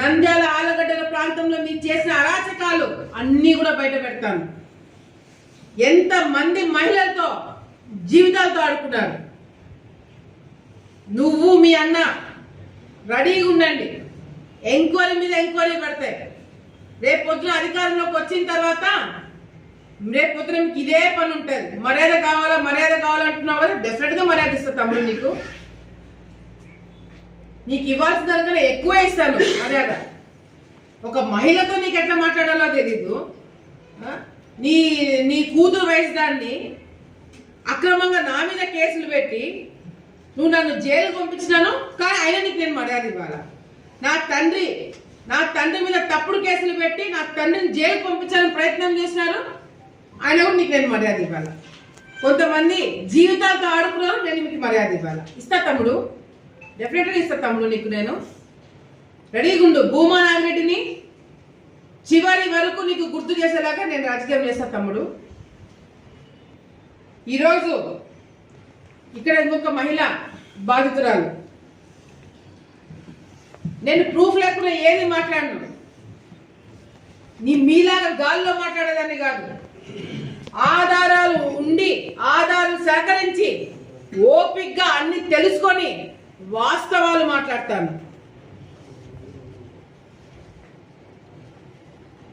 నంద్యాల ఆలగడ్డల ప్రాంతంలో మీరు చేసిన అరాచకాలు అన్నీ కూడా బయట పెడతాను. ఎంత మంది మహిళలతో జీవితాలతో ఆడుకున్నారు నువ్వు మీ అన్న రెడీగా ఉండండి. ఎంక్వైరీ మీద ఎంక్వైరీ పెడతాయి రేపు పొద్దున అధికారంలోకి వచ్చిన తర్వాత రేపు పొద్దున మీకు ఇదే పని ఉంటుంది. మర్యాద కావాలా మర్యాద కావాలంటున్నావు కదా డెఫినెట్గా మర్యాద ఇస్తా తమ్ముడు నీకు. నీకు ఇవ్వాల్సిన దానికన్నా ఎక్కువ ఇస్తాను. మర్యాద ఒక మహిళతో నీకు ఎట్లా మాట్లాడాలో తెలీదు. నీ నీ కూతురు వయసు దాన్ని అక్రమంగా నా మీద కేసులు పెట్టి నువ్వు నన్ను జైలు పంపించినాను కానీ అయినా నీకు నేను మర్యాద ఇవ్వాలా? నా తండ్రి నా తండ్రి మీద తప్పుడు కేసులు పెట్టి నా తండ్రిని జైలు పంపించాలని ప్రయత్నం చేసినారు ఆయన కూడా నీకు నేను మర్యాద ఇవ్వాలా? కొంతమంది జీవితాలతో ఆడుకున్నారు నేను మీకు మర్యాద ఇవ్వాలా? ఇస్తా తమ్ముడు. డెఫినెట్గా ఇస్తా తమ్ముడు నీకు నేను. రెడీగా ఉండు భూమా నాగిరెడ్డిని చివరి వరకు నీకు గుర్తు చేసేలాగా నేను రాజకీయం చేస్తా తమ్ముడు. ఈరోజు ఇక్కడ ఇంకొక మహిళ బాధితురాలు. నేను ప్రూఫ్ లేకుండా ఏది మాట్లాడను. నీ మీలాగా గాల్లో మాట్లాడేదాన్ని కాదు. ఆధారాలు ఉండి ఆధారాలు సేకరించి ఓపిక్గా అన్ని తెలుసుకొని వాస్తవాలు మాట్లాడతాను.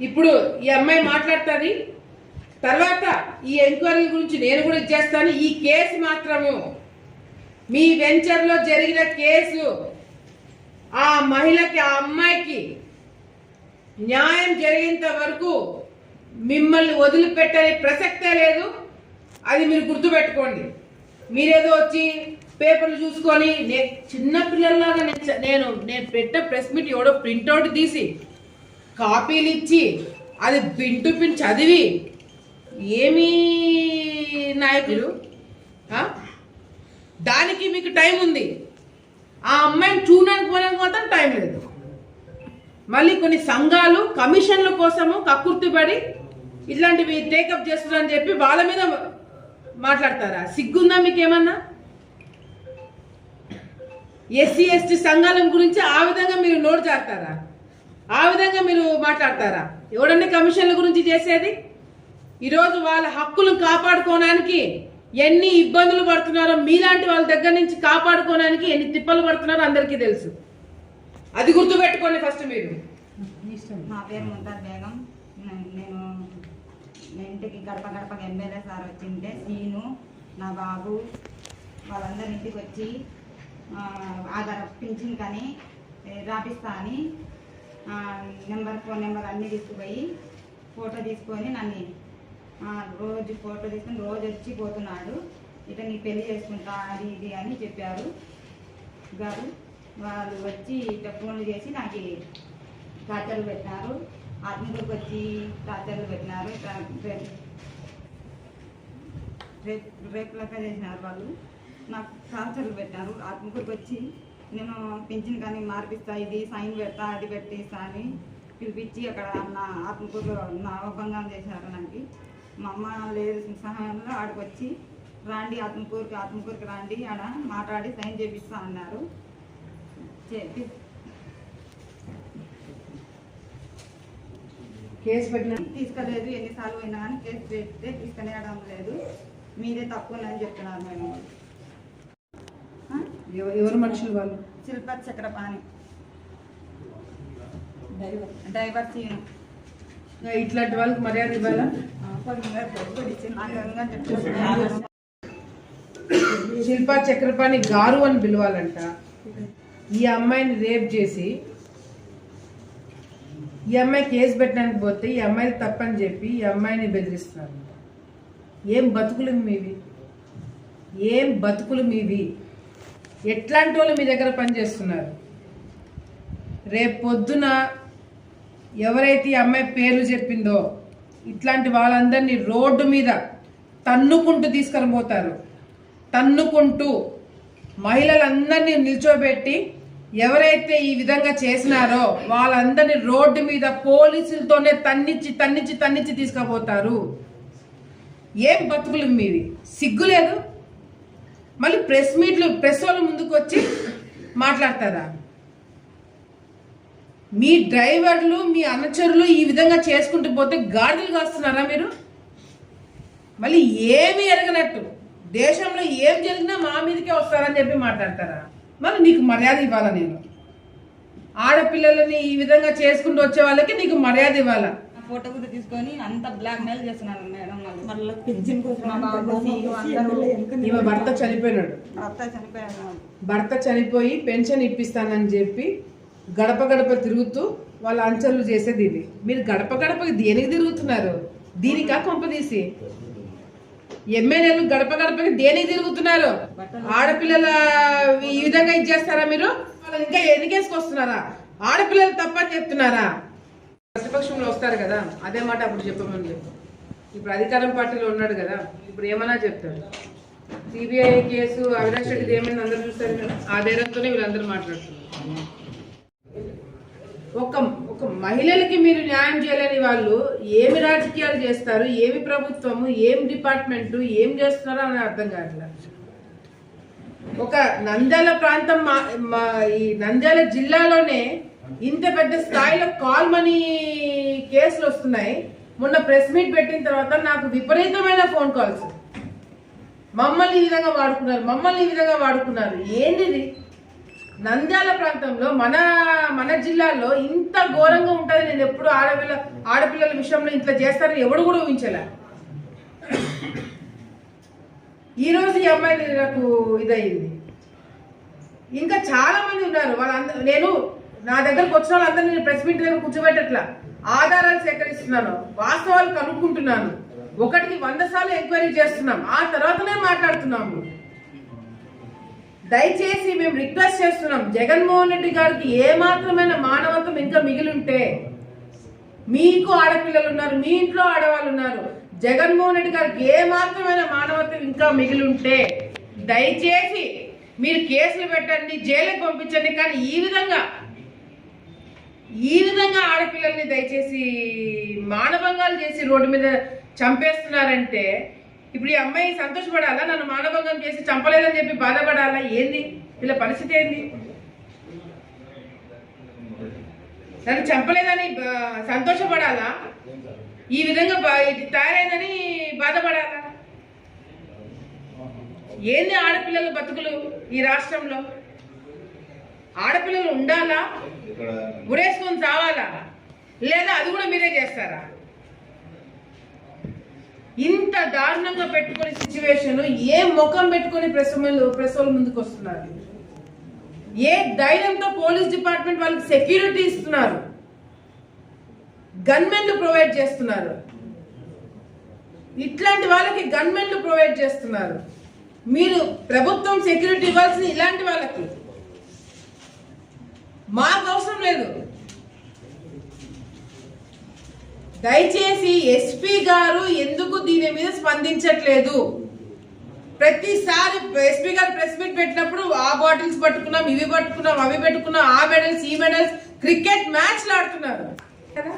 ఇప్పుడు ఈ అమ్మాయి మాట్లాడుతుంది. తర్వాత ఈ ఎంక్వైరీ గురించి నేను కూడా చేస్తాను. ఈ కేసు మాత్రము. మీ వెంచర్లో జరిగిన కేసు. ఆ మహిళకి ఆ అమ్మాయికి న్యాయం జరిగేంత వరకు మిమ్మల్ని వదిలిపెట్టని ప్రసక్తే లేదు. అది మీరు గుర్తుపెట్టుకోండి. మీరేదో వచ్చి పేపర్లు చూసుకొని నే చిన్న పిల్లల్లాగా నేను నేను నేను పెట్టే ప్రెస్ మీట్ ఎవడో ప్రింట్అవుట్ తీసి కాపీలు ఇచ్చి అది పింటు పిన్ చదివి ఏమీ నాయకులు? దానికి మీకు టైం ఉంది. ఆ అమ్మాయిని చూడడానికి పోవడానికి మాత్రం టైం లేదు. మళ్ళీ కొన్ని సంఘాలు కమిషన్ల కోసము కక్కుర్తిపడి ఇట్లాంటివి టేకప్ చేస్తున్నారని చెప్పి వాళ్ళ మీద మాట్లాడతారా? సిగ్గుందా మీకు ఏమన్నా ఎస్సీ ఎస్టీ సంఘాల గురించి ఆ విధంగా మీరు నోటు జారుతారా? ఆ విధంగా మీరు మాట్లాడతారా? ఎవడన్నా కమిషన్ల గురించి చేసేది? ఈరోజు వాళ్ళ హక్కులు కాపాడుకోవడానికి ఎన్ని ఇబ్బందులు పడుతున్నారో మీలాంటి వాళ్ళ దగ్గర నుంచి కాపాడుకోవడానికి ఎన్ని తిప్పలు పడుతున్నారో అందరికీ తెలుసు. అది గుర్తుపెట్టుకోండి ఫస్ట్ మీరు. నా పేరు ముంతాజ్ బేగం. నేను నా ఇంటికి గడప గడపకి ఎమ్మెల్యే సార్ వచ్చింటే నేను నా బాబు వాళ్ళందరి ఇంటికి వచ్చి ఆధార్ పింఛన్ కానీ రాపిస్తా అని నెంబర్ ఫోన్ నెంబర్ అన్నీ తీసుకుపోయి ఫోటో తీసుకొని నన్ను రోజు ఫోటో తీసుకొని రోజు వచ్చి పోతున్నాడు. ఇట నీ పెళ్ళి చేసుకుంటా అది ఇది అని చెప్పారు. గారు వాళ్ళు వచ్చి ఇట్లా ఫోన్లు చేసి నాకు టార్చర్లు పెట్టినారు. ఆత్మీయులకు వచ్చి టార్చర్లు పెట్టినారు. రేపు రేపు రేపు లెక్క చేసినారు వాళ్ళు. నాకు టార్చర్లు పెట్టినారు ఆత్మకూరుకు వచ్చి నేను పింఛన్ కానీ మార్పిస్తా ఇది సైన్ పెడతా అది పెట్టిస్తా అని పిలిపించి అక్కడ నా ఆత్మకూరులో నా భంగం చేశారు నాకు. మా అమ్మ లేదు సహాయంలో ఆడికి వచ్చి రాండి ఆత్మకూరుకి ఆత్మకూరుకి రాండి ఆడ మాట్లాడి సైన్ చేపిస్తా అన్నారు. చెప్పి కేసు పెట్టిన తీసుకోలేదు ఎన్నిసార్లు పోయినా కానీ కేసు పెడితే తీసుకునేయడం లేదు. మీదే తప్పు ఉందని చెప్తున్నారు మేము ఆ? ఎవరు మనుషులు వాళ్ళు? శిల్ప చక్రపాణి. డ్రైవర్. సీను ఇట్లాంటి వాళ్ళకి మర్యాద ఇవ్వాలా? శిల్పా చక్రపాణి గారు అని పిలవాలంట. ఈ అమ్మాయిని రేప్ చేసి ఈ అమ్మాయి కేసు పెట్టడానికి పోతే ఈ అమ్మాయి తప్పని చెప్పి ఈ అమ్మాయిని బెదిరిస్తున్నారు ఏం బతుకులు మీవి? ఏం బతుకులు మీవి? ఎట్లాంటి వాళ్ళు మీ దగ్గర పనిచేస్తున్నారు? రేపు పొద్దున ఎవరైతే ఈ అమ్మాయి పేర్లు చెప్పిందో ఇట్లాంటి వాళ్ళందరినీ రోడ్డు మీద తన్నుకుంటూ తీసుకొని పోతారు. తన్నుకుంటూ మహిళలందరినీ నిల్చోబెట్టి ఎవరైతే ఈ విధంగా చేసినారో వాళ్ళందరినీ రోడ్డు మీద పోలీసులతోనే తన్నిచ్చి తన్నిచ్చి తన్నిచ్చి తీసుకుపోతారు. ఏం బతుకులు మీవి? సిగ్గు లేదు? మళ్ళీ ప్రెస్ మీట్లు ప్రెస్ వాళ్ళు ముందుకు వచ్చి మాట్లాడతారా? మీ డ్రైవర్లు మీ అనుచరులు ఈ విధంగా చేసుకుంటూ పోతే గాడిదలు కాస్తున్నారా మీరు? మళ్ళీ ఏమి ఎరగనట్టు. దేశంలో ఏం జరిగినా మా మీదకే వస్తారని చెప్పి మాట్లాడతారా? మరి నీకు మర్యాద ఇవ్వాలా నేను? ఆడపిల్లలని ఈ విధంగా చేసుకుంటూ వచ్చే వాళ్ళకి నీకు మర్యాద ఇవ్వాలా? నా ఫోటో కూడా తీసుకొని అంత బ్లాక్ మెయిల్ చేస్తున్నారు మళ్ళీ పెన్షన్ కోసం ఈమె భర్త చనిపోయినాడు. భర్త చనిపోయారు వాళ్ళు. భర్త చనిపోయి పెన్షన్ ఇప్పిస్తానని చెప్పి గడప గడప తిరుగుతూ వాళ్ళ అంచలు చేసేది ఇది. మీరు గడప గడపకి దేనికి తిరుగుతున్నారు? దీనికా కొంపదీసి? ఎమ్మెల్యేలు గడప గడపకి దేనికి తిరుగుతున్నారు? ఆడపిల్లల ఈ విధంగా ఇచ్చేస్తారా మీరు? వాళ్ళని ఇంకా ఎదిగేసుకొస్తున్నారా? ఆడపిల్లలు తప్పని చెప్తున్నారా? ప్రతిపక్షంలో వస్తారు కదా అదే మాట అప్పుడు చెప్పమని చెప్పు. ఇప్పుడు అధికారం పార్టీలో ఉన్నాడు కదా ఇప్పుడు ఏమన్నా చెప్తాడు? సిబిఐ కేసు అవినాష్ రెడ్డిది ఏమైంది అందరూ చూస్తారు ఆ ధైర్యంతోనే వీళ్ళందరూ మాట్లాడుతున్నారు. ఒక ఒక మహిళలకి మీరు న్యాయం చేయలేని వాళ్ళు ఏమి రాజకీయాలు చేస్తారు ఏమి ప్రభుత్వము ఏం డిపార్ట్మెంట్ ఏం చేస్తున్నారో అని అర్థం కావట్లేదు ఒక నంద్యాల ప్రాంతం మా మా ఈ నంద్యాల జిల్లాలోనే ఇంత పెద్ద స్థాయిలో కాల్ మనీ కేసులు వస్తున్నాయి. మొన్న ప్రెస్ మీట్ పెట్టిన తర్వాత నాకు విపరీతమైన ఫోన్ కాల్స్. మమ్మల్ని ఈ విధంగా వాడుకున్నారు మమ్మల్ని ఈ విధంగా వాడుకున్నారు. ఏంటిది? నంద్యాల ప్రాంతంలో మన మన జిల్లాలో ఇంత ఘోరంగా ఉంటుంది. నేను ఎప్పుడు ఆడపిల్ల ఆడపిల్లల విషయంలో ఇంత చేస్తారని ఎవడు కూడా ఊహించలే. ఈరోజు ఈ అమ్మాయి నాకు ఇదయింది. ఇంకా చాలా మంది ఉన్నారు. వాళ్ళందరూ నేను నా దగ్గరకు వచ్చిన వాళ్ళందరూ నేను ప్రెస్ మీట్ దగ్గర కూర్చోబెట్టట్లా. ఆధారాలు సేకరిస్తున్నాను వాస్తవాలు కనుక్కుంటున్నాను. ఒకటికి వంద సార్లు ఎంక్వైరీ చేస్తున్నాం. ఆ తర్వాతనే మాట్లాడుతున్నాము. దయచేసి మేము రిక్వెస్ట్ చేస్తున్నాం జగన్మోహన్ రెడ్డి గారికి ఏ మాత్రమైన మానవత్వం ఇంకా మిగిలింటే మీకు ఆడపిల్లలు ఉన్నారు మీ ఇంట్లో ఆడవాళ్ళు ఉన్నారు జగన్మోహన్ రెడ్డి గారికి ఏ మాత్రమైన మానవత్వం ఇంకా మిగిలింటే దయచేసి మీరు కేసులు పెట్టండి జైలుకి పంపించండి. కానీ ఈ విధంగా ఈ విధంగా ఆడపిల్లల్ని దయచేసి మానభంగాలు చేసి రోడ్డు మీద చంపేస్తున్నారంటే ఇప్పుడు ఈ అమ్మాయి సంతోషపడాలా? నన్ను మానభంగం చేసి చంపలేదని చెప్పి బాధపడాలా? ఏంది? వీళ్ళ పరిస్థితి ఏంది? నన్ను చంపలేదని బా- సంతోషపడాలా? ఈ విధంగా బా- ఇది తయారైందని బాధపడాలా? ఏంది ఆడపిల్లల బతుకులు ఈ రాష్ట్రంలో? ఆడపిల్లలు ఉండాలా? ఉరేసుకొని చావాలా? లేదా అది కూడా మీరే చేస్తారా? ఇంత దారుణంగా పెట్టుకునే సిచ్యువేషన్ ఏ ముఖం పెట్టుకొని ప్రెస్ ప్రెస్ వాళ్ళ ముందుకు వస్తున్నారు? ఏ ధైర్యంతో పోలీస్ డిపార్ట్మెంట్ వాళ్ళకి సెక్యూరిటీ ఇస్తున్నారు? గన్మెన్లు ప్రొవైడ్ చేస్తున్నారు. ఇట్లాంటి వాళ్ళకి గన్మెన్లు ప్రొవైడ్ చేస్తున్నారు. మీరు ప్రభుత్వం సెక్యూరిటీ ఇవ్వాల్సిన ఇలాంటి వాళ్ళకి. మాకు అవసరం లేదు. దయచేసి ఎస్పీ గారు ఎందుకు దీని మీద స్పందించట్లేదు? ప్రతిసారి ఎస్పీ గారు ప్రెస్ మీట్ పెట్టినప్పుడు ఆ బాటిల్స్ పట్టుకున్నాం ఇవి పట్టుకున్నాం అవి పెట్టుకున్నాం ఆ మెడల్స్ ఈ మెడల్స్ క్రికెట్ మ్యాచ్లు ఆడుతున్నారు. కదా?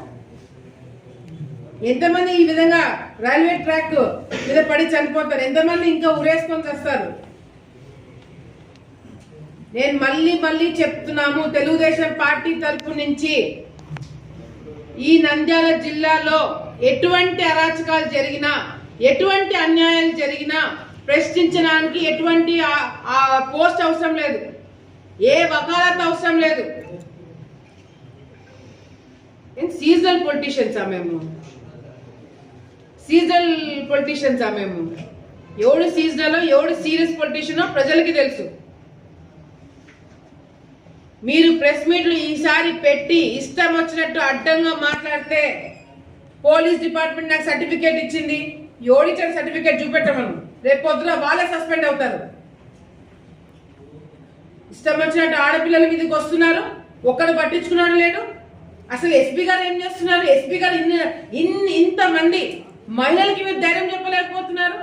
ఎంతమంది ఈ విధంగా రైల్వే ట్రాక్ మీద పడి చనిపోతారు? ఎంతమంది ఇంకా ఉరేసుకొని వస్తారు నేను మళ్ళీ మళ్ళీ చెప్తున్నాము తెలుగుదేశం పార్టీ తరపు నుంచి ఈ నంద్యాల జిల్లాలో ఎటువంటి అరాచకాలు జరిగినా ఎటువంటి అన్యాయాలు జరిగినా ప్రశ్నించడానికి ఎటువంటి పోస్ట్ అవసరం లేదు. ఏ వకాలత్ అవసరం లేదు. సీజనల్ పొలిటీషియన్సా మేము? సీజనల్ పొలిటీషియన్సా మేము? ఎవడు సీజనలో ఎవడు సీరియస్ పొలిటీషియనో ప్రజలకి తెలుసు. మీరు ప్రెస్ మీట్లు ఈసారి పెట్టి ఇష్టం వచ్చినట్టు అడ్డంగా మాట్లాడితే పోలీస్ డిపార్ట్మెంట్ నాకు సర్టిఫికేట్ ఇచ్చింది. ఎవడిచ్చిన సర్టిఫికేట్ చూపెట్టమను. రేపు పొద్దున వాళ్ళే సస్పెండ్ అవుతారు. ఇష్టం వచ్చినట్టు ఆడపిల్లల మీదకి వస్తున్నారు. ఒక్కడు పట్టించుకున్నాడు లేడు. అసలు ఎస్పీ గారు ఏం చేస్తున్నారు? ఎస్పీ గారు ఇన్ని ఇన్ని ఇంతమంది మహిళలకి మీరు ధైర్యం చెప్పలేకపోతున్నారు.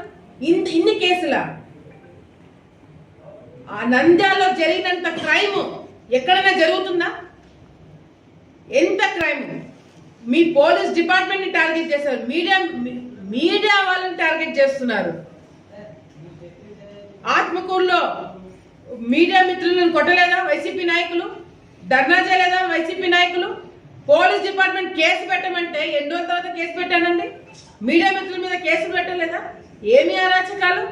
ఇంత ఇన్ని కేసుల? ఆ నంద్యాలలో జరిగినంత క్రైమ్ ఎక్కడైనా జరుగుతుందా? ఎంత క్రైమ్? మీ పోలీస్ డిపార్ట్మెంట్ని టార్గెట్ చేస్తారు మీడియా మీడియా వాళ్ళని టార్గెట్ చేస్తున్నారు. ఆత్మకూరులో మీడియా మిత్రులను కొట్టలేదా వైసీపీ నాయకులు? ధర్నా చేయలేదా వైసీపీ నాయకులు? పోలీస్ డిపార్ట్మెంట్ కేసు పెట్టమంటే ఎన్ని రోజుల తర్వాత కేసు పెట్టానండి. మీడియా మిత్రుల మీద కేసులు పెట్టలేదా? ఏమి అరాచకాలు?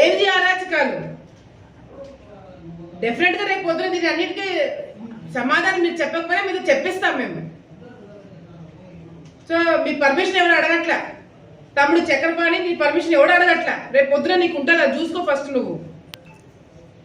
ఏమిది అరాచకాలు? డెఫినెట్గా రేపు పొద్దున దీని అన్నిటికీ సమాధానం మీరు చెప్పకపోయినా మీకు చెప్పిస్తాం మేము. సో మీ పర్మిషన్ ఎవరు అడగట్లా? తమ్ముడు చక్రపాణి నీ పర్మిషన్ ఎవడు అడగట్లా? రేపు పొద్దున నీకు ఉంటుందా? చూసుకో ఫస్ట్ నువ్వు.